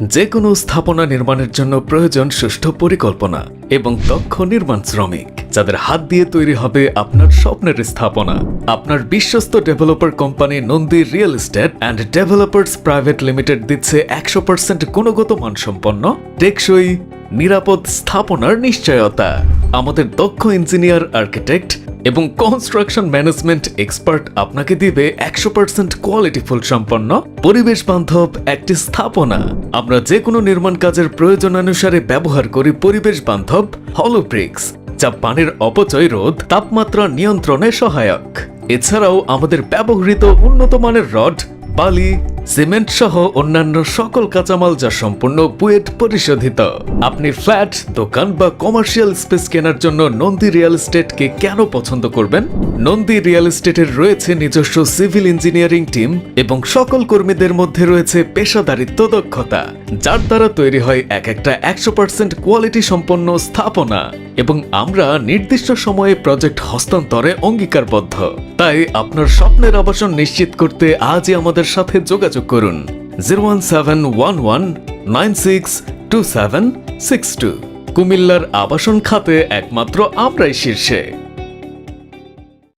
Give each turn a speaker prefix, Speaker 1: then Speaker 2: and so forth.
Speaker 1: যে কোনো স্থাপনা নির্মাণের জন্য প্রয়োজন সুষ্ঠু পরিকল্পনা এবং দক্ষ নির্মাণ শ্রমিক, যাদের হাত দিয়ে তৈরি হবে আপনার স্বপ্নের স্থাপনা। আপনার বিশ্বস্ত developer company Nandi real estate and developers private limited দিচ্ছে একশো পার্সেন্ট গুণগত মানসম্পন্ন, টেকসই, নিরাপদ স্থাপনার নিশ্চয়তা। আমাদের দক্ষ ইঞ্জিনিয়ার, আর্কিটেক্ট এবং কনস্ট্রাকশন ম্যানেজমেন্ট এক্সপার্ট আপনাকে দিবে একশো পার্সেন্ট কোয়ালিটিফুল সম্পন্ন পরিবেশ বান্ধব একটি স্থাপনা। আমরা যে কোনো নির্মাণ কাজের প্রয়োজনানুসারে ব্যবহার করি পরিবেশ বান্ধব হলো ব্রিক্স যা পানির অপচয় রোধ, তাপমাত্রা নিয়ন্ত্রণে সহায়ক। এছাড়াও আমাদের ব্যবহৃত উন্নত মানের রড, বালি সিমেন্ট সহ অন্যান্য সকল কাঁচামাল যা সম্পূর্ণ বুয়েট পরিশোধিত। আপনি ফ্ল্যাট, দোকান বা কমার্শিয়াল স্পেস কেনার জন্য নন্দী রিয়েল এস্টেটকে কেন পছন্দ করবেন? নন্দী রিয়েল এস্টেটের রয়েছে নিজস্ব সিভিল ইঞ্জিনিয়ারিং টিম এবং সকল কর্মীদের মধ্যে রয়েছে পেশাদারিত্ব দক্ষতা, যার দ্বারা তৈরি হয় এক একটা একশো পার্সেন্ট কোয়ালিটি সম্পন্ন স্থাপনা এবং আমরা নির্দিষ্ট সময়ে প্রজেক্ট হস্তান্তরে অঙ্গীকারবদ্ধ। তাই আপনার স্বপ্নের আবাসন নিশ্চিত করতে আজই আমাদের সাথে যোগাযোগ করুন। Zero one seven one one nine six two seven six two. কুমিল্লার আবাসন খাতে একমাত্র আমরাই শীর্ষে।